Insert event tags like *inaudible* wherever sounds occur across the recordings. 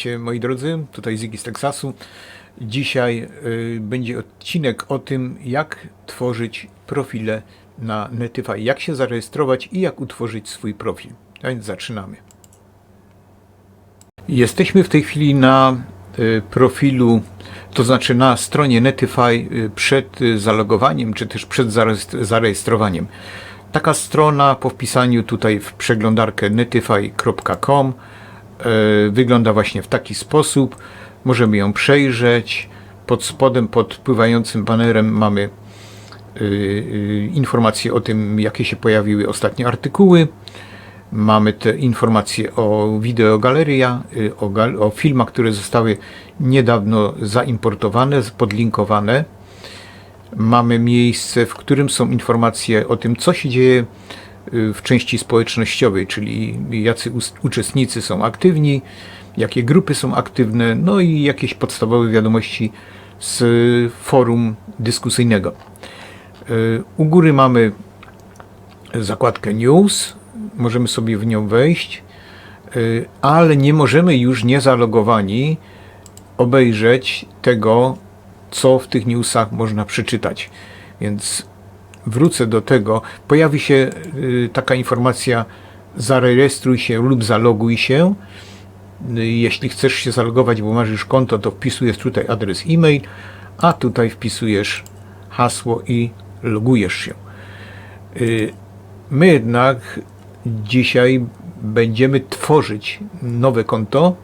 Witajcie moi drodzy, tutaj Ziggy z Teksasu. Dzisiaj y, będzie odcinek o tym, jak tworzyć profile na Netify, jak się zarejestrować i jak utworzyć swój profil. A więc zaczynamy. Jesteśmy w tej chwili na y, profilu, to znaczy na stronie Netify y, przed y, zalogowaniem, czy też przed zarejestr- zarejestrowaniem. Taka strona po wpisaniu tutaj w przeglądarkę netify.com wygląda właśnie w taki sposób. Możemy ją przejrzeć. Pod spodem, pod pływającym banerem mamy y, y, informacje o tym, jakie się pojawiły ostatnie artykuły. Mamy te informacje o wideogaleria, o, gal- o filmach, które zostały niedawno zaimportowane, podlinkowane. Mamy miejsce, w którym są informacje o tym, co się dzieje w części społecznościowej, czyli jacy uczestnicy są aktywni, jakie grupy są aktywne, no i jakieś podstawowe wiadomości z forum dyskusyjnego. Y, U góry mamy zakładkę News, możemy sobie w nią wejść, y, ale nie możemy już niezalogowani obejrzeć tego, co w tych newsach można przeczytać. Więc wrócę do tego. Pojawi się y, taka informacja: zarejestruj się lub zaloguj się. Y, Jeśli chcesz się zalogować, bo masz już konto, to wpisujesz tutaj adres e-mail, a tutaj wpisujesz hasło i logujesz się. Y, My jednak dzisiaj będziemy tworzyć nowe konto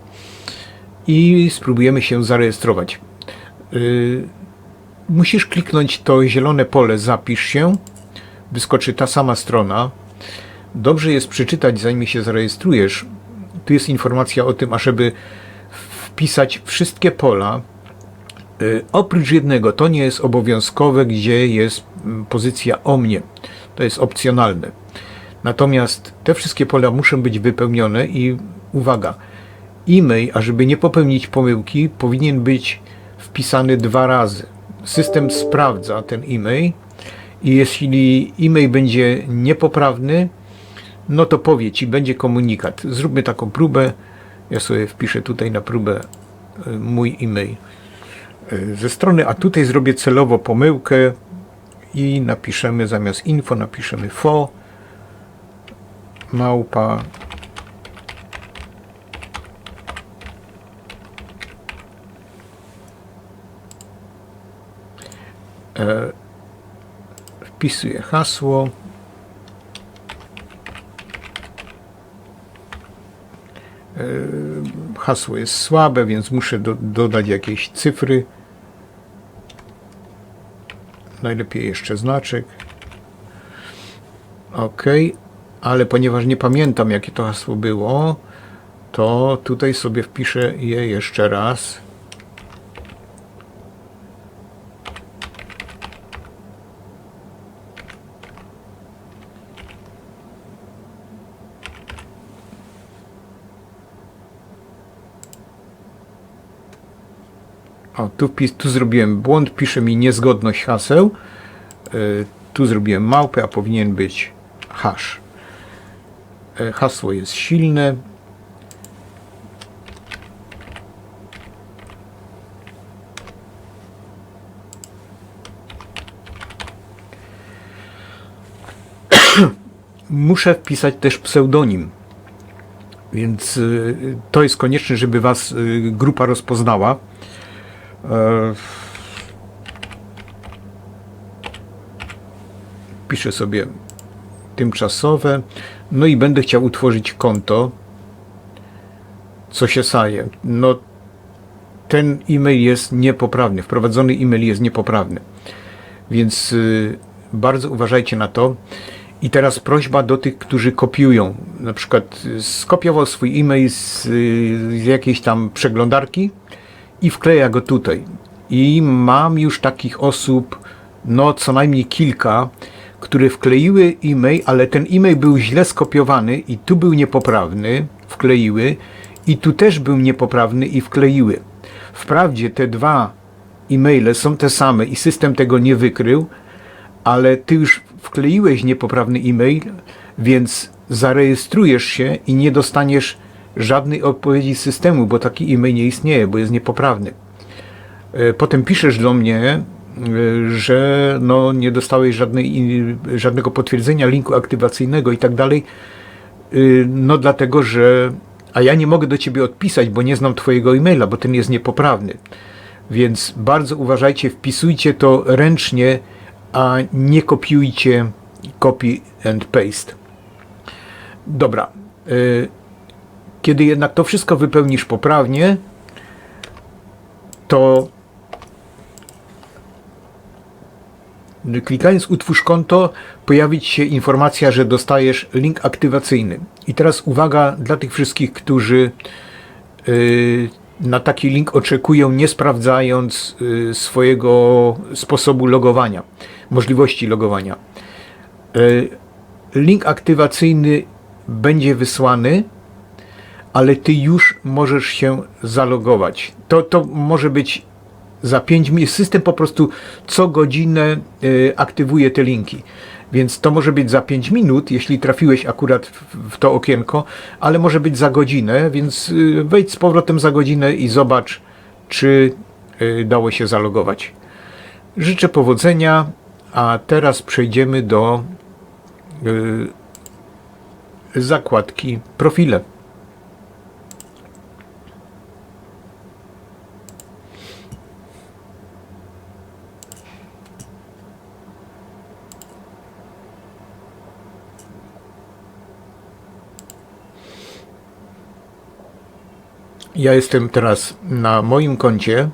i spróbujemy się zarejestrować. Musisz kliknąć to zielone pole Zapisz się. Wyskoczy ta sama strona. Dobrze jest przeczytać, zanim się zarejestrujesz. Tu jest informacja o tym, ażeby wpisać wszystkie pola. Y, Oprócz jednego, to nie jest obowiązkowe, gdzie jest mm, pozycja o mnie. To jest opcjonalne. Natomiast te wszystkie pola muszą być wypełnione i uwaga, e-mail, ażeby nie popełnić pomyłki, powinien być wpisany dwa razy. System sprawdza ten e-mail i jeśli e-mail będzie niepoprawny, no to powie ci, będzie komunikat. Zróbmy taką próbę. Ja sobie wpiszę tutaj na próbę y, mój e-mail y, ze strony, a tutaj zrobię celowo pomyłkę i napiszemy zamiast info, napiszemy fo małpa wpisuję hasło. E, hasło jest słabe, więc muszę do, dodać jakieś cyfry. Najlepiej jeszcze znaczek. Ok ale ponieważ nie pamiętam jakie to hasło było to tutaj sobie wpiszę je jeszcze raz tu, tu zrobiłem błąd, pisze mi niezgodność haseł. Y, tu zrobiłem małpę, a powinien być hash. Y, hasło jest silne. *clears throat* Muszę wpisać też pseudonim. Więc y, to jest konieczne, żeby Was grupa rozpoznała. E, Piszę sobie tymczasowe. No i będę chciał utworzyć konto. Co się staje? No, ten e-mail jest niepoprawny. Wprowadzony e-mail jest niepoprawny. Więc y, bardzo uważajcie na to. I teraz prośba do tych, którzy kopiują. Na przykład y, skopiował swój e-mail z, y, z jakiejś tam przeglądarki i wkleja go tutaj. I mam już takich osób, no co najmniej kilka, które wkleiły e-mail, ale ten e-mail był źle skopiowany i tu był niepoprawny, wkleiły, i tu też był niepoprawny i wkleiły. Wprawdzie te dwa e-maile są te same i system tego nie wykrył, ale ty już wkleiłeś niepoprawny e-mail, więc zarejestrujesz się i nie dostaniesz żadnej odpowiedzi systemu, bo taki e-mail nie istnieje, bo jest niepoprawny. E, Potem piszesz do mnie, e, że no, nie dostałeś żadnej, żadnego potwierdzenia linku aktywacyjnego i tak dalej. E, No dlatego, że a ja nie mogę do ciebie odpisać, bo nie znam twojego e-maila, bo ten jest niepoprawny. Więc bardzo uważajcie, wpisujcie to ręcznie, a nie kopiujcie copy and paste. Dobra. Kiedy jednak to wszystko wypełnisz poprawnie, to klikając utwórz konto, pojawi ci się informacja, że dostajesz link aktywacyjny. I teraz uwaga dla tych wszystkich, którzy y, na taki link oczekują, nie sprawdzając y, swojego sposobu logowania, możliwości logowania. Y, Link aktywacyjny będzie wysłany, ale ty już możesz się zalogować. To, to może być za 5 minut. System po prostu co godzinę y, aktywuje te linki. Więc to może być za 5 minut, jeśli trafiłeś akurat w, w to okienko, ale może być za godzinę, więc y, wejdź z powrotem za godzinę i zobacz, czy y, dało się zalogować. Życzę powodzenia, a teraz przejdziemy do y, zakładki profile. Ja jestem teraz na moim koncie.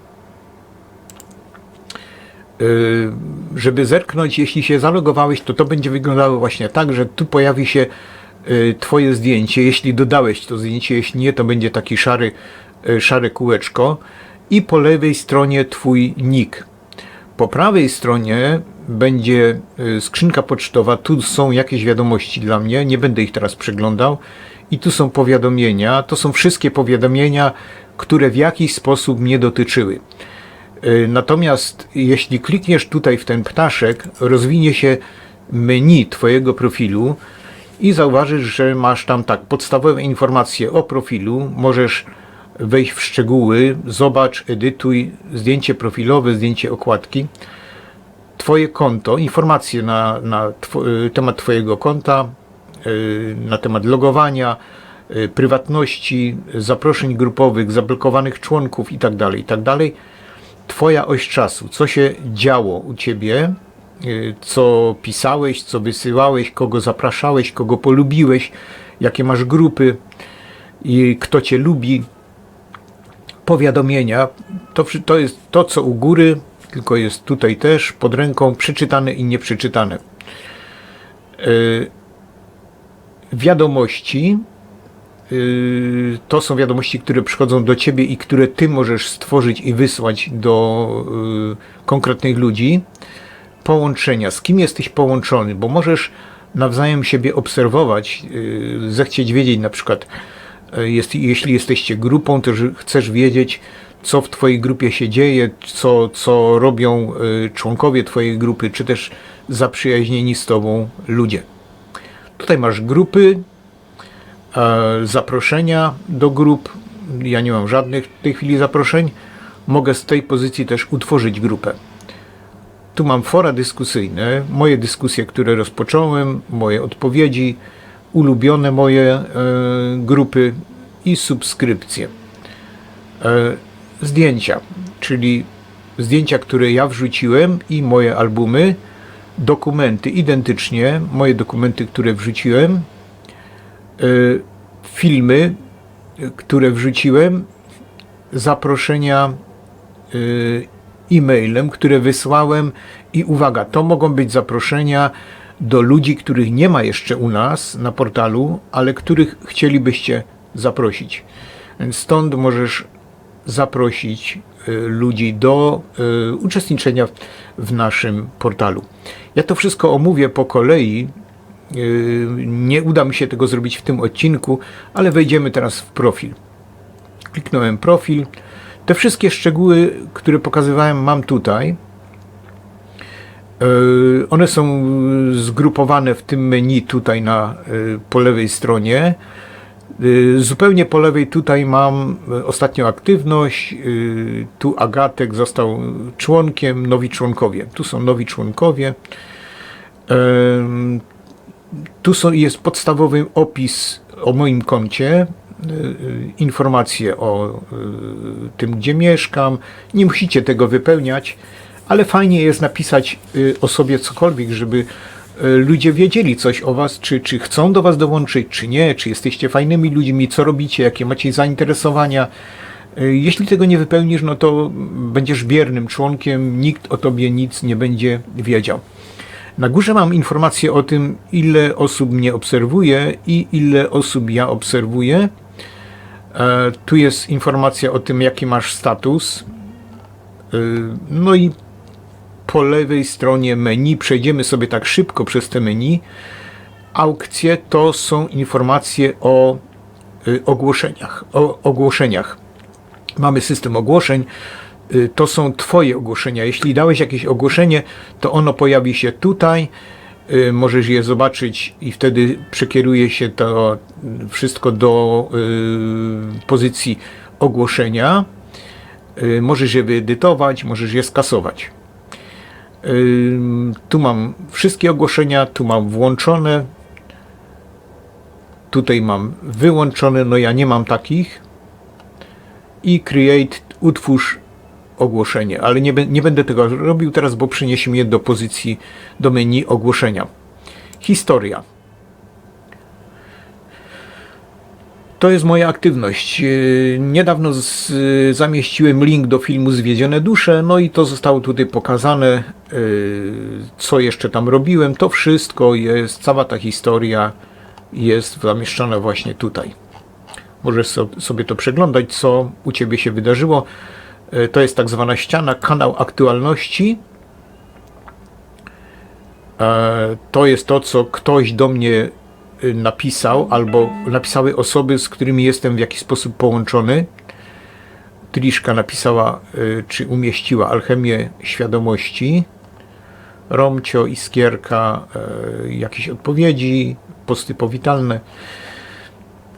Yy, Żeby zerknąć, jeśli się zalogowałeś, to to będzie wyglądało właśnie tak, że tu pojawi się yy, Twoje zdjęcie, jeśli dodałeś to zdjęcie, jeśli nie, to będzie taki szary, yy, szare kółeczko i po lewej stronie Twój nick. Po prawej stronie będzie y, skrzynka pocztowa, tu są jakieś wiadomości dla mnie, nie będę ich teraz przeglądał. I tu są powiadomienia, to są wszystkie powiadomienia, które w jakiś sposób mnie dotyczyły. Y, Natomiast jeśli klikniesz tutaj w ten ptaszek, rozwinie się menu Twojego profilu i zauważysz, że masz tam tak podstawowe informacje o profilu, możesz wejść w szczegóły, zobacz, edytuj, zdjęcie profilowe, zdjęcie okładki, Twoje konto, informacje na, na tw- y, temat Twojego konta, na temat logowania, y, prywatności, zaproszeń grupowych, zablokowanych członków itd., itd. Twoja oś czasu, co się działo u Ciebie, y, co pisałeś, co wysyłałeś, kogo zapraszałeś, kogo polubiłeś, jakie masz grupy i kto Cię lubi, powiadomienia. To, to jest to, co u góry, tylko jest tutaj też pod ręką przeczytane i nieprzeczytane. Y, Wiadomości y, to są wiadomości, które przychodzą do ciebie i które ty możesz stworzyć i wysłać do y, konkretnych ludzi. Połączenia, z kim jesteś połączony, bo możesz nawzajem siebie obserwować, y, zechcieć wiedzieć na przykład, jest, jeśli jesteście grupą, to chcesz wiedzieć, co w Twojej grupie się dzieje, co, co robią członkowie Twojej grupy, czy też zaprzyjaźnieni z Tobą ludzie. Tutaj masz grupy, e, zaproszenia do grup. Ja nie mam żadnych w tej chwili zaproszeń. Mogę z tej pozycji też utworzyć grupę. Tu mam fora dyskusyjne, moje dyskusje, które rozpocząłem, moje odpowiedzi, ulubione moje e, grupy i subskrypcje. E, zdjęcia, czyli zdjęcia, które ja wrzuciłem i moje albumy, dokumenty identycznie, moje dokumenty, które wrzuciłem, e, filmy, e, które wrzuciłem, zaproszenia e, e-mailem, które wysłałem i uwaga, to mogą być zaproszenia do ludzi, których nie ma jeszcze u nas na portalu, ale których chcielibyście zaprosić. Więc stąd możesz zaprosić ludzi do y, uczestniczenia w- naszym portalu. Ja to wszystko omówię po kolei. y, Nie uda mi się tego zrobić w tym odcinku, ale wejdziemy teraz w profil. Kliknąłem profil. Te wszystkie szczegóły, które pokazywałem, mam tutaj. Y, One są zgrupowane w tym menu tutaj na, y, po lewej stronie. Y, Zupełnie po lewej tutaj mam y, ostatnią aktywność. y, Tu Agatek został członkiem, nowi członkowie. Tu są nowi członkowie. Tu są, jest podstawowy opis o moim koncie, informacje o tym, gdzie mieszkam. Nie musicie tego wypełniać, ale fajnie jest napisać o sobie cokolwiek, żeby ludzie wiedzieli coś o was, czy, czy chcą do was dołączyć, czy nie, czy jesteście fajnymi ludźmi, co robicie, jakie macie zainteresowania. Y, Jeśli tego nie wypełnisz, no to będziesz biernym członkiem, nikt o tobie nic nie będzie wiedział. Na górze mam informację o tym, ile osób mnie obserwuje i ile osób ja obserwuję. E, Tu jest informacja o tym, jaki masz status. E, No i po lewej stronie menu, przejdziemy sobie tak szybko przez te menu. Aukcje to są informacje o y, ogłoszeniach. O ogłoszeniach. Mamy system ogłoszeń. Y, To są Twoje ogłoszenia. Jeśli dałeś jakieś ogłoszenie, to ono pojawi się tutaj. Y, Możesz je zobaczyć i wtedy przekieruje się to wszystko do pozycji ogłoszenia. Możesz je wyedytować, możesz je skasować. Tu mam wszystkie ogłoszenia, tu mam włączone, tutaj mam wyłączone, no ja nie mam takich. I create, utwórz ogłoszenie, ale nie, nie będę tego robił teraz, bo przyniesie mnie do pozycji, do menu ogłoszenia. Historia. To jest moja aktywność. Yy, Niedawno z, zamieściłem link do filmu Zwiedzione Dusze, no i to zostało tutaj pokazane, yy, co jeszcze tam robiłem. To wszystko jest, cała ta historia jest zamieszczona właśnie tutaj. Możesz so- sobie to przeglądać, co u Ciebie się wydarzyło. To jest tak zwana ściana, kanał aktualności. E, To jest to, co ktoś do mnie y, napisał, albo napisały osoby, z którymi jestem w jakiś sposób połączony. Triszka napisała, y, czy umieściła Alchemię Świadomości. Romcio, Iskierka, y, jakieś odpowiedzi, posty powitalne.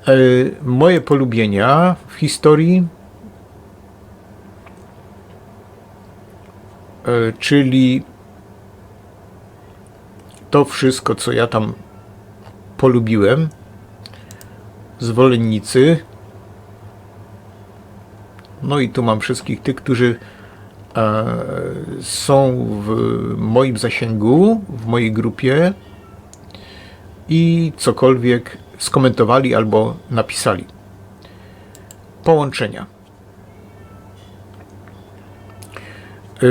Y, Moje polubienia w historii, y, czyli to wszystko, co ja tam polubiłem. Zwolennicy. No i tu mam wszystkich tych, którzy e, są w moim zasięgu, w mojej grupie i cokolwiek skomentowali albo napisali. Połączenia.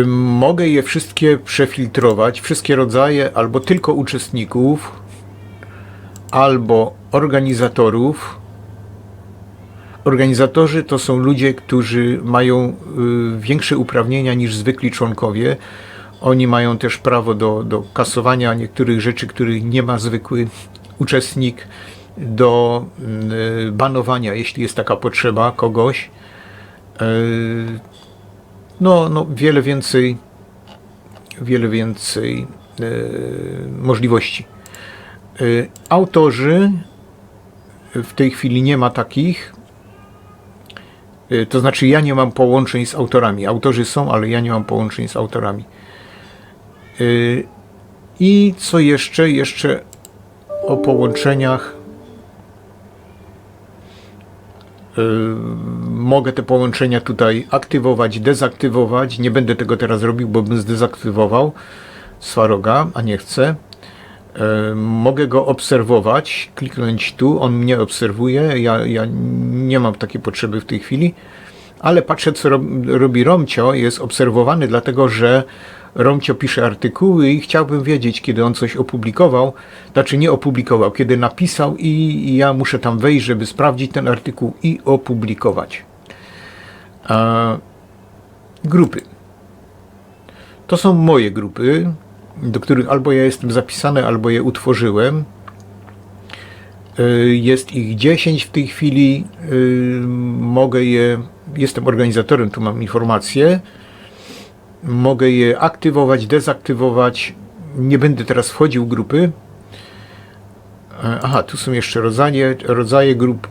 Mogę je wszystkie przefiltrować, wszystkie rodzaje, albo tylko uczestników, albo organizatorów. Organizatorzy to są ludzie, którzy mają y, większe uprawnienia niż zwykli członkowie. Oni mają też prawo do, do kasowania niektórych rzeczy, których nie ma zwykły uczestnik, do y, banowania, jeśli jest taka potrzeba kogoś. Y, no, no wiele więcej, wiele więcej możliwości. E, autorzy w tej chwili nie ma takich. E, to znaczy, ja nie mam połączeń z autorami. Autorzy są, ale ja nie mam połączeń z autorami. I co jeszcze? Jeszcze o połączeniach. Y, mogę te połączenia tutaj aktywować, dezaktywować. Nie będę tego teraz robił, bo bym zdezaktywował Swaroga, a nie chcę. Mogę go obserwować, kliknąć tu, on mnie obserwuje. Ja, ja nie mam takiej potrzeby w tej chwili, ale patrzę, co rob, robi Romcio. Jest obserwowany, dlatego że Romcio pisze artykuły i chciałbym wiedzieć, kiedy on coś opublikował, znaczy nie opublikował, kiedy napisał i, ja muszę tam wejść, żeby sprawdzić ten artykuł i opublikować. Grupy. To są moje grupy, do których albo ja jestem zapisany, albo je utworzyłem. Y, Jest ich 10 w tej chwili. Y, Mogę je, jestem organizatorem, tu mam informacje. Mogę je aktywować, dezaktywować. Nie będę teraz wchodził w grupy. E, Aha, tu są jeszcze rodzaje, rodzaje grup.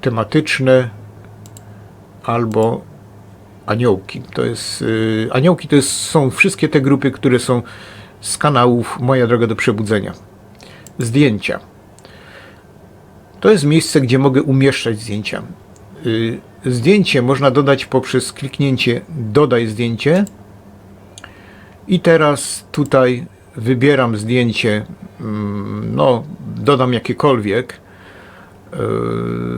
tematyczne albo aniołki. To jest, y, aniołki to jest, są wszystkie te grupy, które są z kanałów Moja Droga do Przebudzenia. Zdjęcia. To jest miejsce, gdzie mogę umieszczać zdjęcia. Y, Zdjęcie można dodać poprzez kliknięcie Dodaj zdjęcie. I teraz tutaj wybieram zdjęcie, mm, no dodam jakiekolwiek. Y,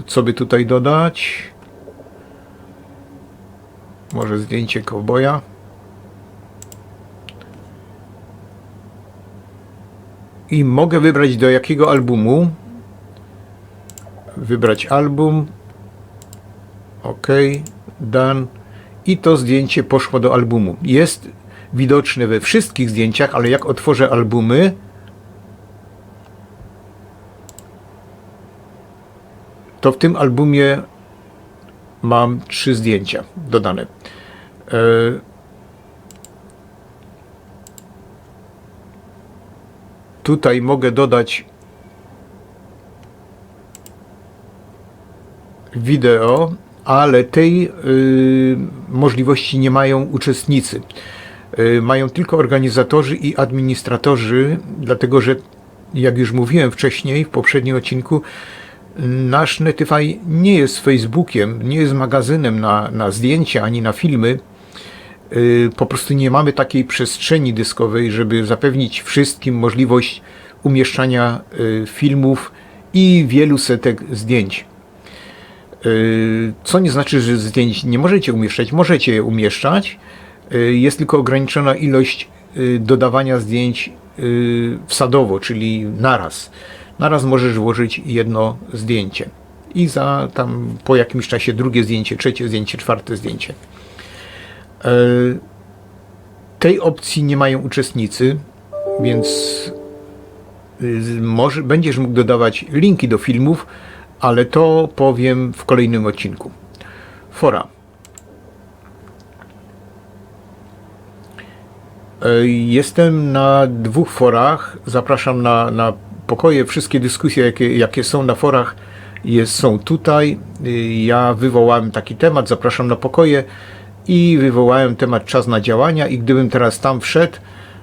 Co by tutaj dodać? Może zdjęcie kowboja. I mogę wybrać do jakiego albumu. Wybrać album. OK, done. I to zdjęcie poszło do albumu. Jest widoczne we wszystkich zdjęciach, ale jak otworzę albumy, to w tym albumie mam trzy zdjęcia dodane. E, Tutaj mogę dodać wideo, ale tej y, możliwości nie mają uczestnicy. Y, mają tylko organizatorzy i administratorzy, dlatego że, jak już mówiłem wcześniej, w poprzednim odcinku, nasz Netify nie jest Facebookiem, nie jest magazynem na, na zdjęcia ani na filmy. Y, Po prostu nie mamy takiej przestrzeni dyskowej, żeby zapewnić wszystkim możliwość umieszczania y, filmów i wielu setek zdjęć. Y, Co nie znaczy, że zdjęć nie możecie umieszczać. Możecie je umieszczać. Jest tylko ograniczona ilość dodawania zdjęć wsadowo, czyli naraz. Naraz możesz włożyć jedno zdjęcie. I za tam po jakimś czasie drugie zdjęcie, trzecie zdjęcie, czwarte zdjęcie. E, Tej opcji nie mają uczestnicy, więc y, może, będziesz mógł dodawać linki do filmów, ale to powiem w kolejnym odcinku. Fora. E, Jestem na dwóch forach. Zapraszam na, na pokoje. Wszystkie dyskusje, jakie, jakie są na forach, jest, są tutaj. Y, Ja wywołałem taki temat, zapraszam na pokoje i wywołałem temat czas na działania i gdybym teraz tam wszedł,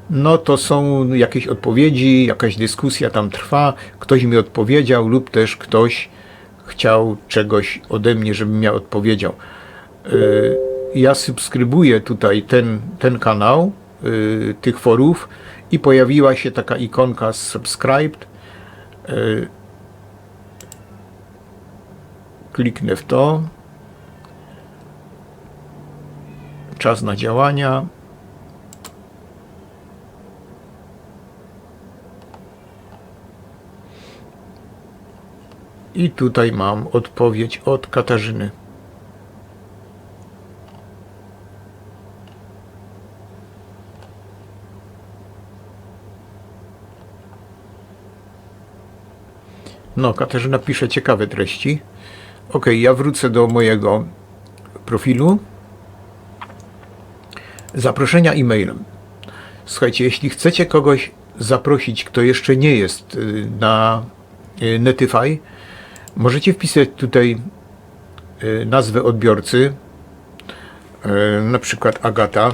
no to są jakieś odpowiedzi, jakaś dyskusja tam trwa, ktoś mi odpowiedział lub też ktoś chciał czegoś ode mnie, żebym ja odpowiedział. Y, Ja subskrybuję tutaj ten, ten kanał y, tych forów i pojawiła się taka ikonka subscribed. Y, Kliknę w to. Czas na działania. I tutaj mam odpowiedź od Katarzyny. No, Katarzyna pisze ciekawe treści. Ok, ja wrócę do mojego profilu. Zaproszenia e-mailem. Słuchajcie, jeśli chcecie kogoś zaprosić, kto jeszcze nie jest y, na y, Netify, możecie wpisać tutaj y, nazwę odbiorcy, na przykład Agata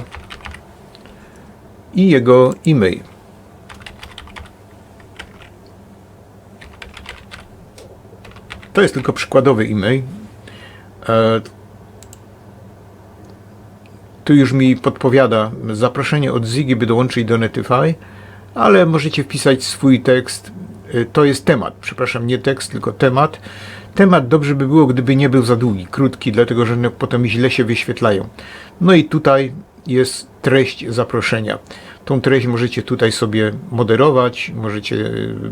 i jego e-mail. To jest tylko przykładowy e-mail. E, Tu już mi podpowiada zaproszenie od Ziggy, by dołączyć do Netify, ale możecie wpisać swój tekst. E, To jest temat, przepraszam, nie tekst, tylko temat. Temat dobrze by było, gdyby nie był za długi, krótki, dlatego że one potem źle się wyświetlają. No i tutaj jest treść zaproszenia. Tą treść możecie tutaj sobie moderować, możecie e,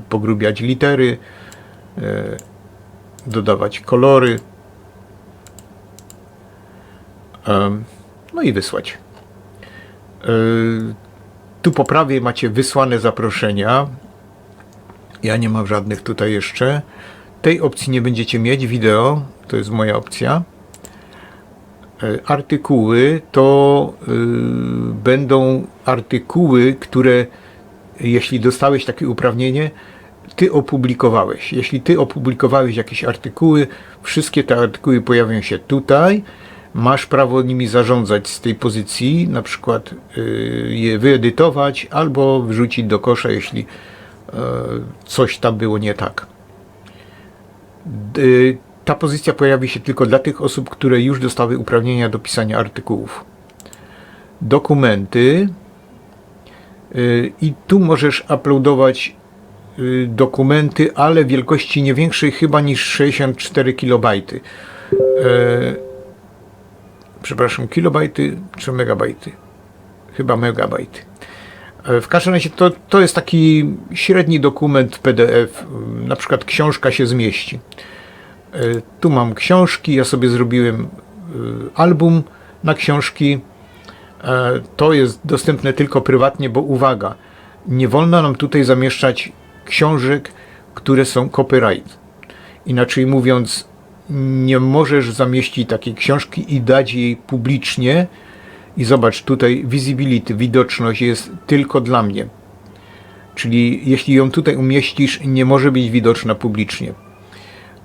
pogrubiać litery, dodawać kolory. No i wysłać. E, Tu po prawej macie wysłane zaproszenia. Ja nie mam żadnych tutaj jeszcze. Tej opcji nie będziecie mieć. Wideo to jest moja opcja. E, Artykuły to y, będą artykuły, które jeśli dostałeś takie uprawnienie, ty opublikowałeś. Jeśli ty opublikowałeś jakieś artykuły, wszystkie te artykuły pojawią się tutaj. Masz prawo nimi zarządzać z tej pozycji, na przykład y, je wyedytować albo wrzucić do kosza, jeśli e, coś tam było nie tak. Ta pozycja pojawi się tylko dla tych osób, które już dostały uprawnienia do pisania artykułów. Dokumenty. y, I tu możesz uploadować dokumenty, ale wielkości nie większej chyba niż 64 KB. E, przepraszam, kilobajty czy megabajty? Chyba megabajty. E, W każdym razie to, to jest taki średni dokument PDF, na przykład książka się zmieści. E, Tu mam książki, ja sobie zrobiłem album na książki. To jest dostępne tylko prywatnie, bo uwaga, nie wolno nam tutaj zamieszczać książek, które są copyright. Inaczej mówiąc, nie możesz zamieścić takiej książki i dać jej publicznie. I zobacz, tutaj visibility, widoczność jest tylko dla mnie. Czyli jeśli ją tutaj umieścisz, nie może być widoczna publicznie.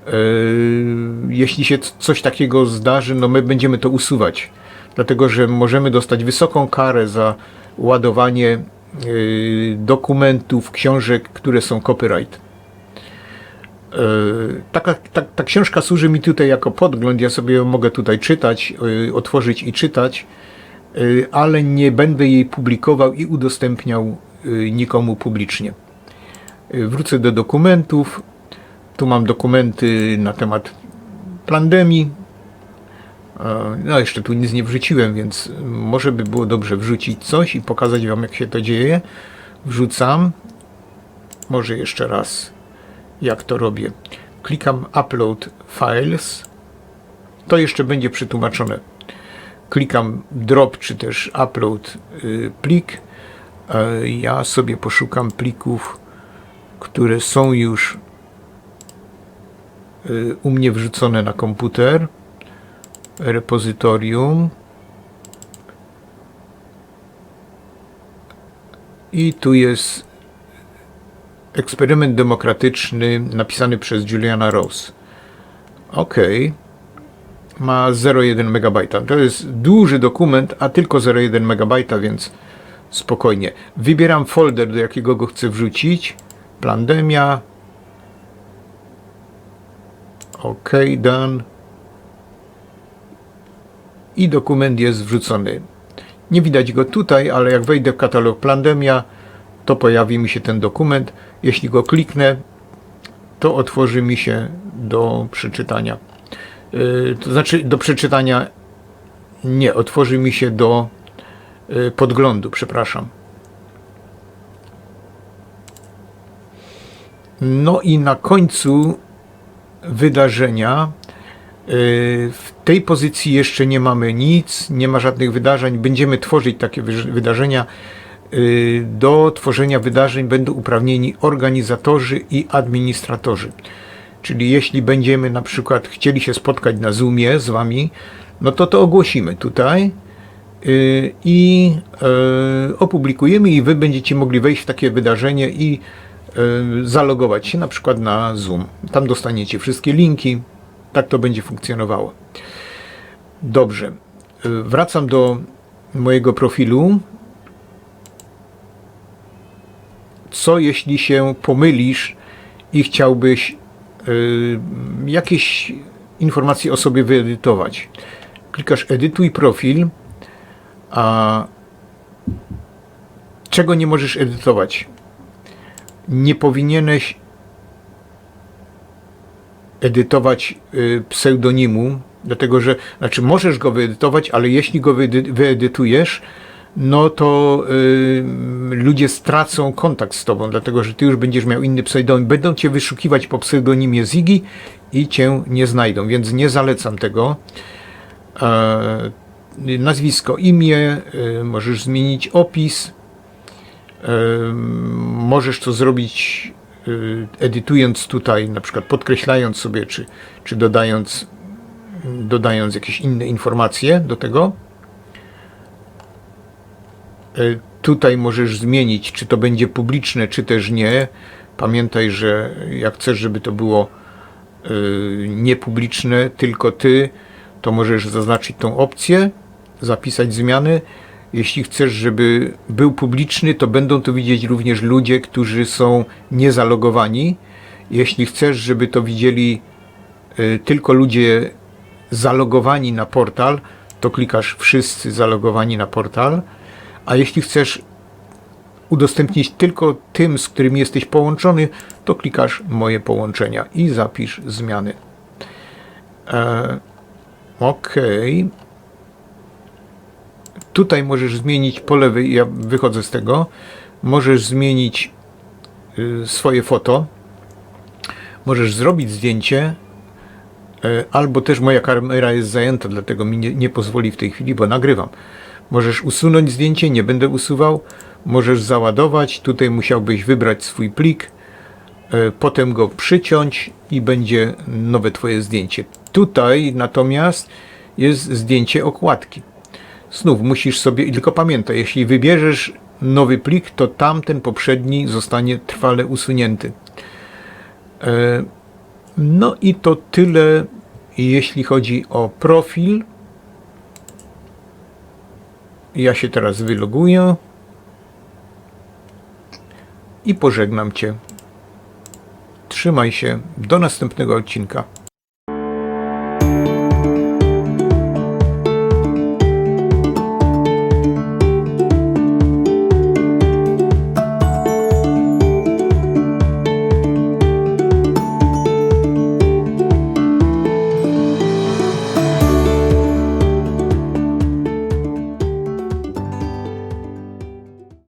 Yy, jeśli się coś takiego zdarzy, no my będziemy to usuwać, dlatego że możemy dostać wysoką karę za ładowanie dokumentów, książek, które są copyright. Yy, Taka, ta, ta książka służy mi tutaj jako podgląd, ja sobie ją mogę tutaj czytać, yy, otworzyć i czytać, ale nie będę jej publikował i udostępniał nikomu publicznie. Wrócę do dokumentów. Tu mam dokumenty na temat pandemii. No, jeszcze tu nic nie wrzuciłem, więc może by było dobrze wrzucić coś i pokazać Wam, jak się to dzieje. Wrzucam. Może jeszcze raz, jak to robię. Klikam Upload Files. To jeszcze będzie przetłumaczone. Klikam Drop, czy też Upload y, plik. E, Ja sobie poszukam plików, które są już y, u mnie wrzucone na komputer. Repozytorium. I tu jest eksperyment demokratyczny napisany przez Juliana Rose. Ok. Ma 0,1 MB. To jest duży dokument, a tylko 0,1 MB, więc spokojnie. Wybieram folder, do jakiego go chcę wrzucić. Plandemia. OK, done. I dokument jest wrzucony. Nie widać go tutaj, ale jak wejdę w katalog Plandemia, to pojawi mi się ten dokument. Jeśli go kliknę, to otworzy mi się do przeczytania. Yy, to znaczy do przeczytania nie, otworzy mi się do yy, podglądu, przepraszam. No i na końcu wydarzenia w tej pozycji jeszcze nie mamy nic, nie ma żadnych wydarzeń. Będziemy tworzyć takie wydarzenia. Yy, Do tworzenia wydarzeń będą uprawnieni organizatorzy i administratorzy. Czyli jeśli będziemy na przykład chcieli się spotkać na Zoomie z Wami, no to to ogłosimy tutaj yy, i opublikujemy i Wy będziecie mogli wejść w takie wydarzenie i zalogować się na przykład na Zoom. Tam dostaniecie wszystkie linki. Tak to będzie funkcjonowało. Dobrze. Yy, Wracam do mojego profilu. Co jeśli się pomylisz i chciałbyś y, jakieś informacje o sobie wyedytować? Klikasz edytuj profil, a czego nie możesz edytować? Nie powinieneś edytować y, pseudonimu, dlatego że, znaczy możesz go wyedytować, ale jeśli go wyedy- wyedytujesz, no to y, ludzie stracą kontakt z tobą, dlatego że ty już będziesz miał inny pseudonim. Będą cię wyszukiwać po pseudonimie Ziggy i cię nie znajdą, więc nie zalecam tego. E, nazwisko, imię, y, możesz zmienić opis. E, możesz to zrobić y, edytując tutaj, na przykład podkreślając sobie, czy, czy dodając, dodając jakieś inne informacje do tego. E, Tutaj możesz zmienić, czy to będzie publiczne, czy też nie. Pamiętaj, że jak chcesz, żeby to było y, niepubliczne, tylko ty, to możesz zaznaczyć tą opcję, zapisać zmiany. Jeśli chcesz, żeby był publiczny, to będą to widzieć również ludzie, którzy są niezalogowani. Jeśli chcesz, żeby to widzieli y, tylko ludzie zalogowani na portal, to klikasz wszyscy zalogowani na portal. A jeśli chcesz udostępnić tylko tym, z którymi jesteś połączony, to klikasz moje połączenia i zapisz zmiany. E, ok. Tutaj możesz zmienić po lewej, ja wychodzę z tego, możesz zmienić y, swoje foto, możesz zrobić zdjęcie, e, albo też moja kamera jest zajęta, dlatego mi nie, nie pozwoli w tej chwili, bo nagrywam. Możesz usunąć zdjęcie, nie będę usuwał. Możesz załadować, tutaj musiałbyś wybrać swój plik, e, potem go przyciąć i będzie nowe Twoje zdjęcie. Tutaj natomiast jest zdjęcie okładki. Znów musisz sobie, tylko pamiętaj, jeśli wybierzesz nowy plik, to tamten poprzedni zostanie trwale usunięty. E, No i to tyle, jeśli chodzi o profil. Ja się teraz wyloguję i pożegnam Cię. Trzymaj się. Do następnego odcinka.